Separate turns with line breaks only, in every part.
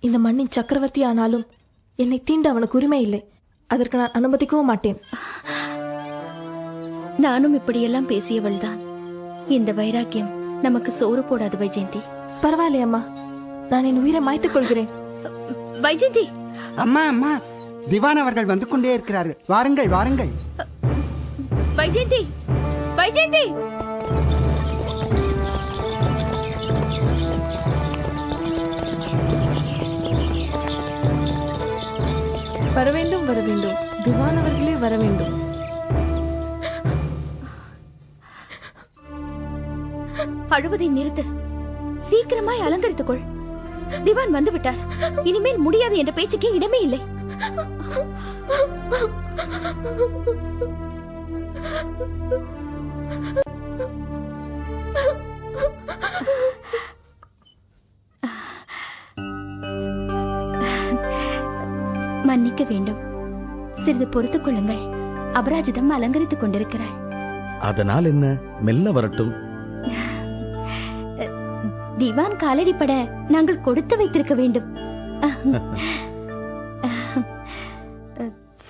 இந்த மண்ணின் சக்கரவர்த்தி ஆனாலும் என்னை தீண்ட அவனுக்கு உரிமை இல்லை. அதற்கு நான் அனுமதிக்கவும் மாட்டேன்.
நானும் இப்படியெல்லாம் பேசியவள்தான். இந்த வைராக்கியம் நமக்கு சோறு போடாது வைஜெயந்தி.
பரவாயில்லை அம்மா. நான் என் உயிரை மாய்த்துக் கொள்கிறேன்.
வைஜெயந்தி!
அம்மா அம்மா. திவான் அவர்கள் வந்து கொண்டே இருக்கிறார்கள். வாருங்கள் வாருங்கள்.
வைஜெயந்தி! வைஜெயந்தி!
வர வேண்டும். வர வேண்டும் திவான் அவர்களே வர வேண்டும்.
அழுவதை நிறுத்து. சீக்கிரமாய் அலங்கரித்துக் கொள் திவான் வந்து விட்டார் இனிமேல் முடியாது என்ற பேச்சுக்கே இடமே இல்லை. மன்னிக்க வேண்டும். சிறிது பொறுத்துக் கொள்ளுங்கள். அபராஜிதம் அலங்கரித்துக் கொண்டிருக்கிறாள்.
அதனால் என்ன? மெல்ல வரட்டும்.
திவான் காலடிப்பட நாங்கள் கொடுத்து வைத்திருக்க வேண்டும்.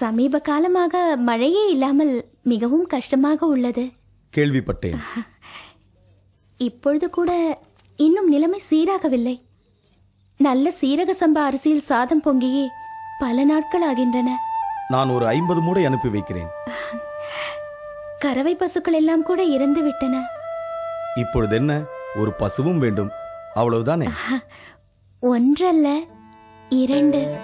சமீப காலமாக மழையே இல்லாமல் மிகவும் கஷ்டமாக உள்ளது.
கேள்விப்பட்டேன்.
இப்பொழுது கூட இன்னும் நிலைமை சீராகவில்லை. நல்ல சீரக சம்பா அரிசியில் சாதம் பொங்கியே பல நாட்கள் ஆகின்றன.
நான் ஒரு ஐம்பது மூடை அனுப்பி வைக்கிறேன்.
கறவை பசுக்கள் எல்லாம் கூட இறந்து விட்டன.
இப்பொழுது என்ன ஒரு பசுவும் வேண்டும். அவ்வளவுதானே?
ஒன்றல்ல இரண்டு.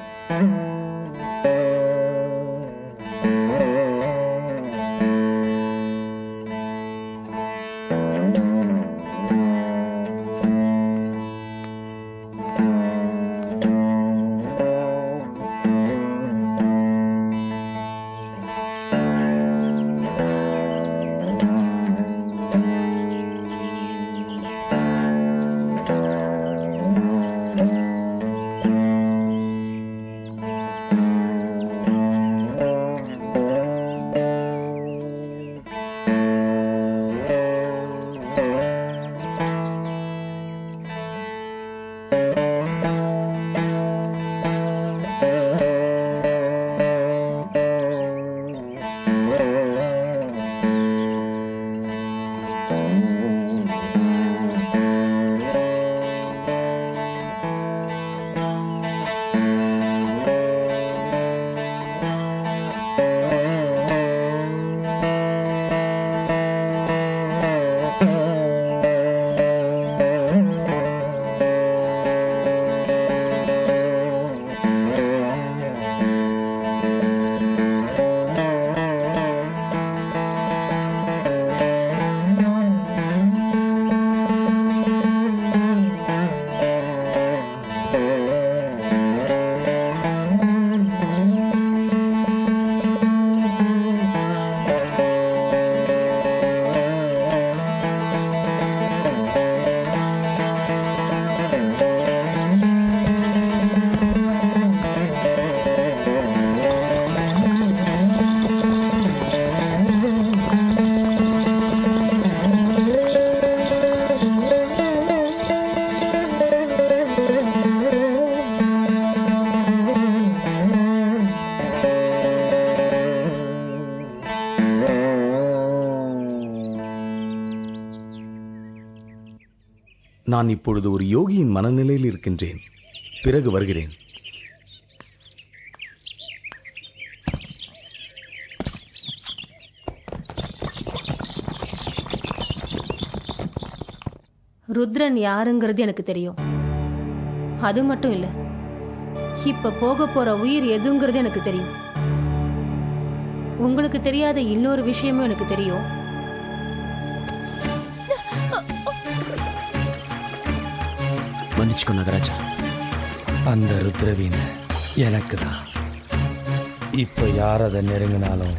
நான் இப்பொழுது ஒரு யோகியின் மனநிலையில் இருக்கின்றேன். பிறகு வருகிறேன்.
ருத்ரன் யாருங்கிறது எனக்கு தெரியும். அது மட்டும் இல்ல இப்ப போக போற உயிர் எதுங்கிறது எனக்கு தெரியும். உங்களுக்கு தெரியாத இன்னொரு விஷயமும் எனக்கு தெரியும்.
மன்னிச்சுக்கோ நகராஜா. அந்த ருத்ரவீன எனக்கு தான் இப்போ யார் அதை நெருங்கினாலும்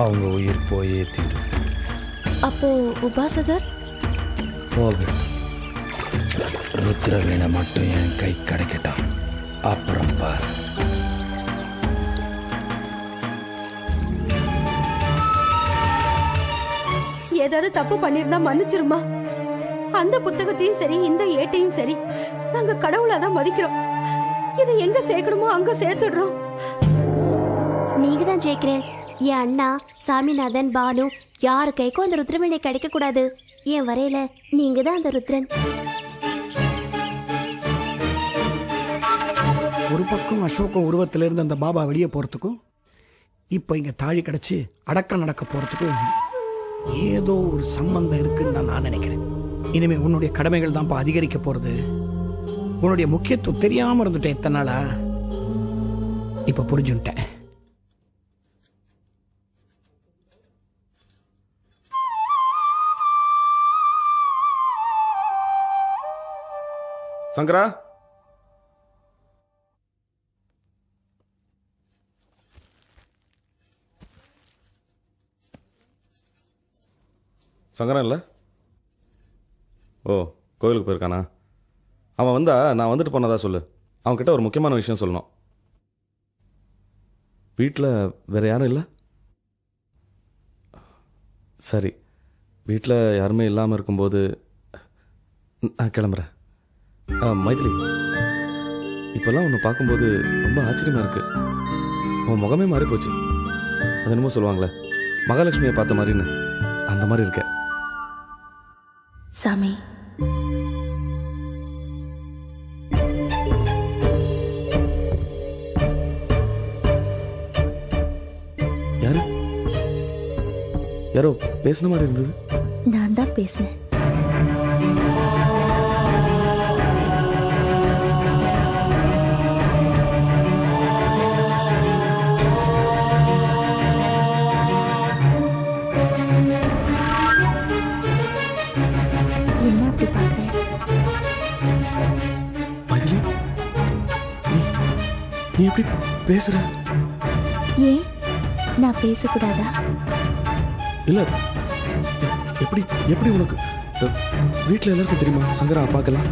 அவங்க உயிர் போயே தீரும்.
அப்போ உபாசகர்?
போகு. ருத்ரவீணை மட்டும் என் கை கிடைக்கட்டும் அப்புறம் பார்.
ஏதாவது தப்பு பண்ணிருந்தா மன்னிச்சிருமா அந்த புத்தகத்தையும் சரி இந்த ஏட்டையும் சரி நாங்க கடவுளா தான் மதிக்கிறோம்.
இதை எங்க சேர்க்கணுமோ அங்க சேர்த்துடுறோம்.
நீங்க தான் ஜெயிக்கிறேன். என் அண்ணா சாமிநாதன் பானு யாரு கைக்கும் அந்த ருத்ரவீணை கிடைக்க கூடாது என் வரையில நீங்க தான் அந்த ருத்ரன்.
ஒரு பக்கம் அசோக உருவத்துல இருந்து அந்த பாபா வெளியே போறதுக்கும் இப்போ இங்க தாழி கிடைச்சு அடக்கம் நடக்க போறதுக்கும் ஏதோ ஒரு சம்பந்தம் இருக்குன்னு தான் நான் நினைக்கிறேன். இனிமே உன்னுடைய கடமைகள் தான்ப்பா அதிகரிக்க போறது. உன்னுடைய முக்கியத்துவம் தெரியாம இருந்துட்டேன் இத்தனை நாளா. இப்ப புரிஞ்சுட்டேன்
சங்கரா? சங்கரா இல்லை? ஓ கோயிலுக்கு போயிருக்கானா? அவன் வந்தா நான் வந்துட்டு போனதா சொல்லு. அவன்கிட்ட ஒரு முக்கியமான விஷயம் சொல்லணும். வீட்டில் வேறு யாரும் இல்லை? சரி வீட்டில் யாருமே இல்லாமல் இருக்கும்போது நான் கிளம்புறேன். ஆ, மைதிலி இப்போல்லாம் உன்னை பார்க்கும்போது ரொம்ப ஆச்சரியமாக இருக்குது உன் முகமே மாறி போச்சு. அது என்னமோ சொல்லுவாங்களே மகாலட்சுமியை பார்த்த மாதிரின்னு. அந்த மாதிரி இருக்கேன்
சாமி
யாரு? யாரோ பேசுன மாதிரி இருந்தது.
நான் தான் பேசினேன்.
எப்படி பேசுற.
ஏன்? நான் பேசக்கூடாதா?
இல்ல எப்படி எப்படி உனக்கு அ, வீட்ல எல்லாருக்கும் தெரியுமா? சங்கரா அப்பாக்கெல்லாம்.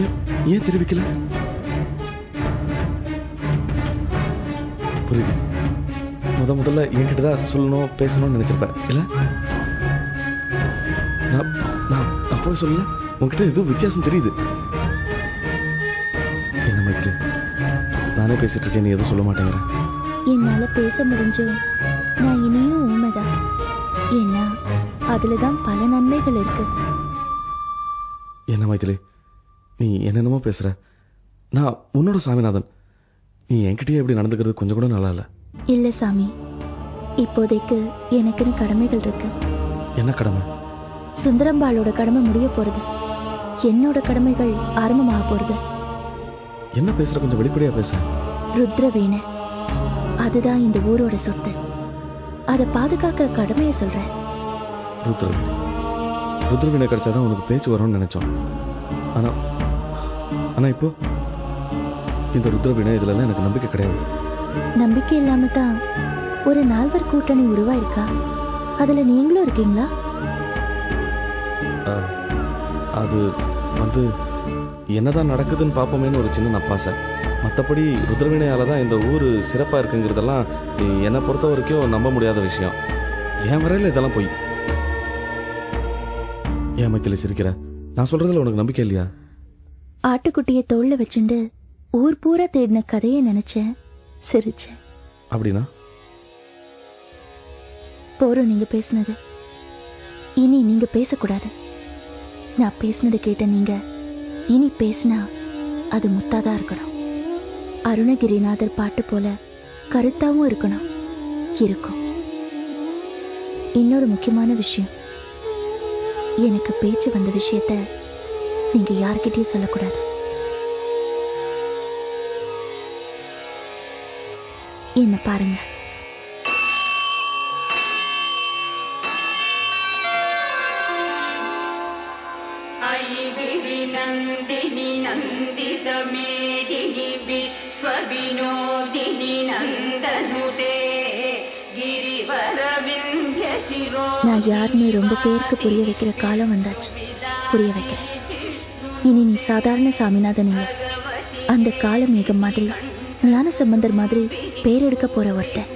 ஏன் ஏன் தெரிவிக்கல? புரியுது. முத முதல்ல என்கிட்ட தான் சொல்லணும் பேசணும்னு நினைச்சிருப்ப. இல்ல? நான் நான் அப்போ சொல்லல. உன்கிட்ட ஏதோ வித்தியாசம் தெரியுது. நானே பேசிட்டு இருக்கேன். நீ எதுவும் சொல்ல மாட்டேங்கிற.
என்னால பேச முடிஞ்சும் நான் இனியும் உண்மைதான். ஏன்னா அதுலதான் பல நன்மைகள் இருக்கு.
என்ன மைத்திலி நீ என்னென்னமோ பேசுற. நான் உன்னோட சாமிநாதன். நீ என்கிட்டயே எப்படி நடந்துக்கிறது கொஞ்சம் கூட நல்லா இல்ல.
இல்ல சாமி இப்போதைக்கு எனக்குன்னு கடமைகள் இருக்கு.
என்ன கடமை?
சுந்தரம்பாளோட கடமை முடிய போறது. என்னோட கடமைகள் ஆரம்பமாக போறது.
என்ன பேசுற? கொஞ்சம் வெளிப்படையா பேச.
ருத்ரவீணை அதுதான் இந்த ஊரோட சொத்து. அதை பாதுகாக்கிற கடமையை சொல்றேன்
ருத்ரவீணை ருத்ரவீணை கிடைச்சாதான் உனக்கு பேச்சு வரும்னு நினைச்சோம். ஆனா ஆனா இப்போ இந்த ருத்ரவீணை இதுலலாம் எனக்கு நம்பிக்கை கிடையாது.
நம்பிக்கை இல்லாம தான் ஒரு நால்வர் கூட்டணி உருவாயிருக்கா? அதுல நீங்களும் இருக்கீங்களா?
அது வந்து என்னதான் நடக்குதுன்னு பார்ப்போமேன்னு ஒரு சின்ன நப்பாசை. மற்றபடி ருத்ரவீணையால தான் இந்த ஊர் சிறப்பாக இருக்குங்கிறதெல்லாம் என்னை பொறுத்த வரைக்கும் நம்ப முடியாத விஷயம். என் வரையில் இதெல்லாம் போய். ஏன் மைத்திலி சிரிக்கிற? நான் சொல்றதுல உனக்கு நம்பிக்கை இல்லையா?
ஆட்டுக்குட்டியை தோல்ல வச்சுண்டு ஊர் பூரா தேடின கதையை நினைச்சேன். சிரிச்சேன்.
அப்படின்னா?
போறோம் நீங்க பேசுனது. இனி நீங்க பேசக்கூடாது. நான் பேசுனது கேட்ட நீங்க இனி பேசினா அது முத்தாதான் இருக்கணும். அருணகிரிநாதர் பாட்டு போல கருத்தாவும் இருக்கணும். இருக்கும். இன்னொரு முக்கியமான விஷயம். எனக்கு பேச்சு வந்த விஷயத்த நீங்க யார்கிட்டயும் சொல்லக்கூடாது. என்ன பாருங்க.
विश्वविनोदिनि नन्दनुते गिरिवरविन्ध्यशिरो
நான் யாருன்னு ரொம்ப பேருக்கு புரிய வைக்கிற காலம் வந்தாச்சு புரிய வைக்கிறேன் இனி நீ சாதாரண சாமிநாதன் இல்லை அந்த கால மேகம் மாதிரி ஞான சம்பந்தர் மாதிரி பேரெடுக்க போற ஒருத்தன்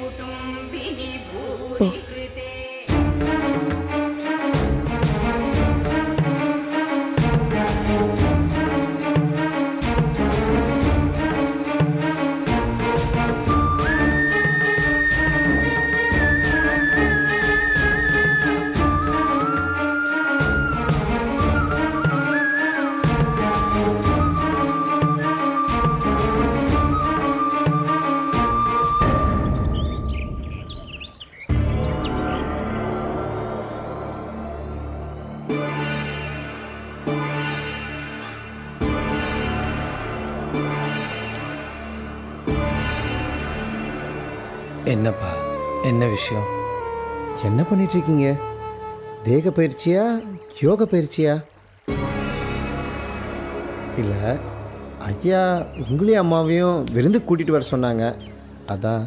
என்ன விஷயம்?
என்ன பண்ணிட்டு இருக்கீங்க தேக பயிற்சியா? யோக பயிற்சியா? இல்லை ஐயா உங்களையும் அம்மாவையும் விருந்து கூட்டிட்டு வர சொன்னாங்க. அதான்.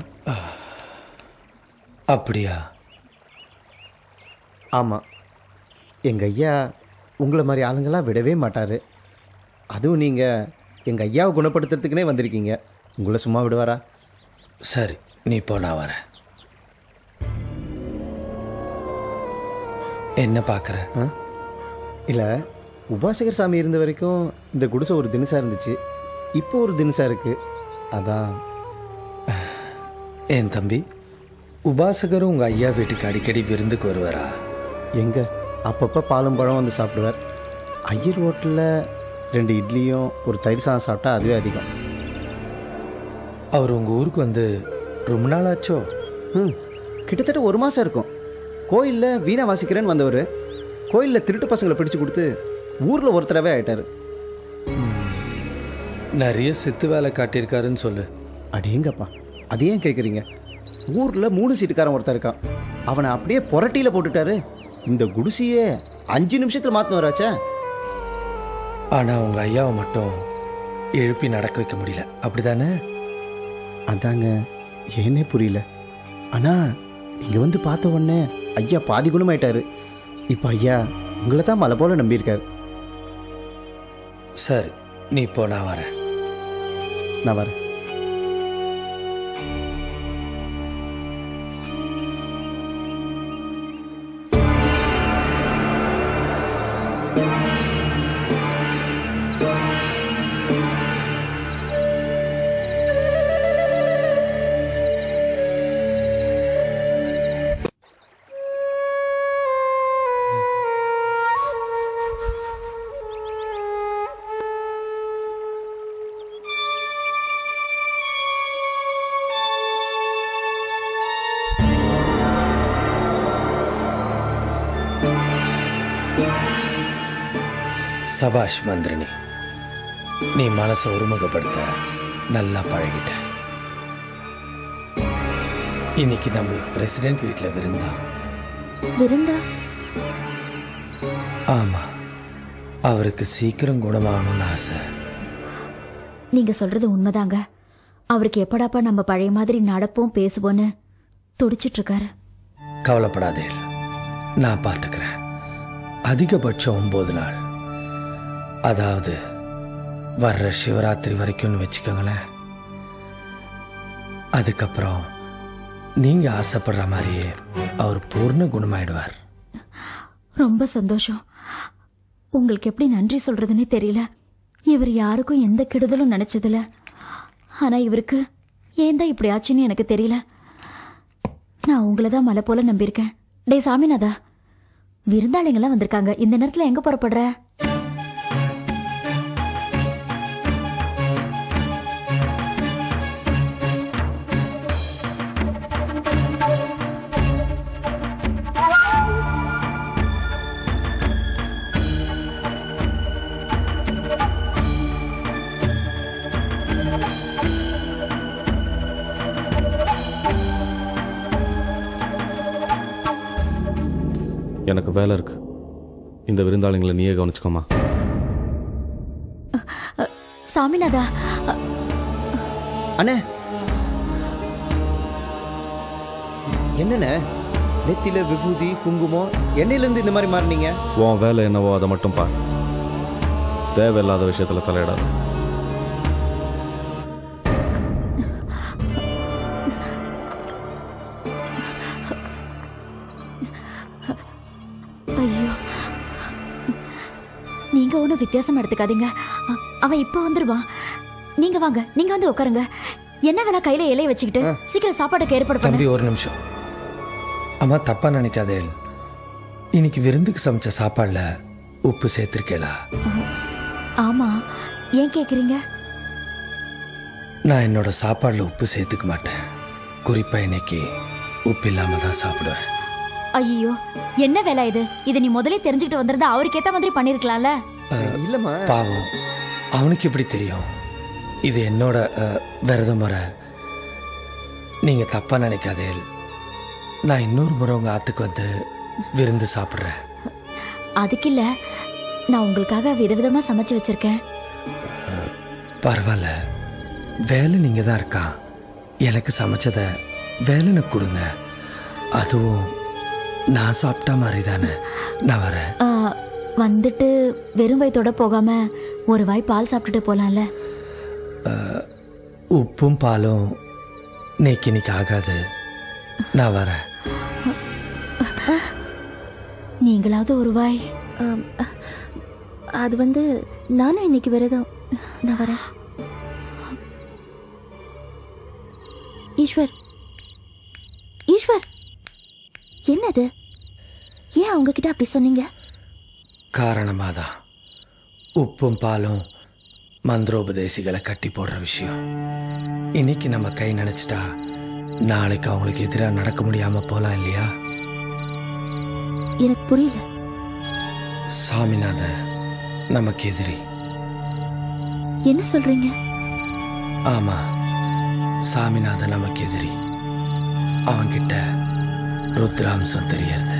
அப்படியா?
ஆமாம் எங்கள் ஐயா உங்களை மாதிரி ஆளுங்களாம் விடவே மாட்டார். அதுவும் நீங்கள் எங்கள் ஐயாவை குணப்படுத்துறதுக்குனே வந்திருக்கீங்க. உங்களை சும்மா விடுவாரா?
சரி நீ போ நான் வரேன். என்ன பார்க்குற?
ஆ? இல்லை உபாசகர் சாமி இருந்த வரைக்கும் இந்த குடிசை ஒரு தினசா இருந்துச்சு. இப்போ ஒரு தினசா இருக்கு. அதான்.
என் தம்பி? உபாசகரும் உங்க ஐயா வீட்டுக்கு அடிக்கடி விருந்துக்கு வருவாரா?
எங்க? அப்பப்போ பாலும் பழம் வந்து சாப்பிடுவார். ஐயர் ஹோட்டலில் ரெண்டு இட்லியும் ஒரு தயிர் சாதம் சாப்பிட்டா அதுவே அதிகம்.
அவர் உங்க ஊருக்கு வந்து ரொம்ப நாள் ஆச்சோ
ம். கிட்டத்தட்ட ஒரு மாதம் இருக்கும். கோயிலில் வீணா வாசிக்கிறேன்னு வந்தவர் கோயிலில் திருட்டு பசங்களை பிடிச்சு கொடுத்து ஊரில் ஒருத்தரவே ஆயிட்டாரு.
நிறைய சித்து வேலை காட்டியிருக்காருன்னு சொல்லு.
அடேங்கப்பா அது ஏன் கேட்குறீங்க ஊரில் மூணு சீட்டுக்காரன் ஒருத்தன் இருக்கான். அவனை அப்படியே புரட்டியில் போட்டுட்டாரு. இந்த குடிசையே அஞ்சு நிமிஷத்தில் மாற்றின வராச்சே
ஆனா உங்க ஐயாவை மட்டும் எழுப்பி நடக்க வைக்க முடியல. அப்படிதானே?
அதாங்க ஏனே புரியல. ஆனா நீங்க வந்து பார்த்த உடனே ஐயா பாதி குணமாயிட்டாரு. இப்போ ஐயா உங்களை தான் மலை போல நம்பியிருக்காரு.
சரி நீ போ நான் வரேன்.
நான் வரேன்.
சபாஷ் மந்திரினி நீ மனசை ஒருமுகப்படுத்த நல்லா பழகிட்ட. இன்னைக்கு நம்மளுக்கு பிரசிடென்ட் வீட்டில் விருந்தா?
விருந்தா?
ஆமா அவருக்கு சீக்கிரம் குணமாகணும்னு ஆசை.
நீங்க சொல்றது உண்மைதாங்க. அவருக்கு எப்படாப்பா நம்ம பழைய மாதிரி நடப்போம் பேசுவோன்னு துடிச்சிட்டு இருக்காரு
கவலைப்படாதே நான் பார்த்துக்கிறேன் அதிகபட்சம் ஒன்பது நாள். அதாவது வர்ற சிவராத்திரி வரைக்கும்னு வச்சுக்கோங்களேன். அதுக்கப்புறம் நீங்க ஆசைப்படுற மாதிரியே அவர் பூர்ண குணமாயிடுவார்.
ரொம்ப சந்தோஷம். உங்களுக்கு எப்படி நன்றி சொல்றதுன்னே தெரியல. இவர் யாருக்கும் எந்த கெடுதலும் நினைச்சதில்ல. ஆனா இவருக்கு ஏன் தான் இப்படி ஆச்சுன்னு எனக்கு தெரியல. நான் உங்களை தான் மலை போல நம்பியிருக்கேன். டே சாமிநாதா விருந்தாளிங்கெல்லாம் வந்திருக்காங்க. இந்த நேரத்தில் எங்க புறப்படுற?
எனக்கு வேலை இருக்கு. இந்த விருந்தாளிங்களை நீயே கவனிச்சுக்கோமா.
சாமிநாதா
அண்ணே. என்னண்ணே? நெத்தியில விபூதி குங்குமம் எண்ணெயிலேருந்து இந்த மாதிரி மாறினீங்க?
உன் வேலை என்னவோ அதை மட்டும் பார். தேவையில்லாத விஷயத்துல தலையிடாத.
நீங்க ஒன்றும் வித்தியாசம் எடுத்துக்காதீங்க. அவன் இப்போ வந்துருவான். நீங்க வாங்க நீங்க வந்து உட்காருங்க. என்ன வேணா கையில இலைய வச்சுக்கிட்டு சீக்கிரம் சாப்பாடுக்கு ஏற்பாடு
தம்பி ஒரு நிமிஷம். அம்மா தப்பா நினைக்காதே. இன்னைக்கு விருந்துக்கு சமைச்ச சாப்பாடுல உப்பு சேர்த்திருக்கேளா?
ஆமா ஏன் கேக்குறீங்க?
நான் என்னோட சாப்பாடுல உப்பு சேர்த்துக்க மாட்டேன். குறிப்பா இன்னைக்கு உப்பு இல்லாம தான் சாப்பிடுவேன்.
ஐயோ என்ன வேலை இது? இதை நீ முதல்ல தெரிஞ்சுக்கிட்டு வந்திருந்தா அவருக்கு ஏத்த மாதிரி பண்ணிருக்கலாம்ல?
இல்லைம்மா.
பாவம். அவனுக்கு எப்படி தெரியும்? இது என்னோட விரத முறை. நீங்க தப்பா நினைக்காதே. நான் இன்னொரு முறை உங்க ஆத்துக்கு வந்து விருந்து சாப்பிட்றேன்.
அதுக்கு இல்ல நான் உங்களுக்காக விதவிதமா சமைச்சு வச்சிருக்கேன்.
பரவாயில்ல. வேலை நீங்க தான் இருக்கா? எனக்கு சமைச்சத வேலைன்னு கொடுங்க. அதுவும் நான் சாப்பிட்டா மாதிரி தானே. நான் வரேன்.
வந்துட்டு வெறும் வயித்தோட போகாம ஒரு வாய் பால் சாப்பிட்டுட்டு போலாம்ல?
உப்பும் பாலும் நேக்கு இன்னைக்கு ஆகாது. நான் வரேன்.
நீங்களாவது ஒரு வாய். அது வந்து நானும் இன்னைக்கு விரதம். நான் வரேன். ஈஸ்வர். ஈஸ்வர். என்னது? ஏன் அவங்க கிட்ட அப்படி சொன்னீங்க?
காரணமாக தான் உப்பும் பாலும் மந்திரோபதேசிகளை கட்டி போடுற விஷயம். இன்னைக்கு நம்ம கை நினைச்சிட்டா நாளைக்கு அவங்களுக்கு எதிராக நடக்க முடியாம போலாம் இல்லையா?
எனக்கு புரியல.
சாமிநாதன் நமக்கு எதிரி.
என்ன சொல்றீங்க?
ஆமா சாமிநாதன் நமக்கு எதிரி. அவன்கிட்ட ருத்ராம்சம் தெரியறது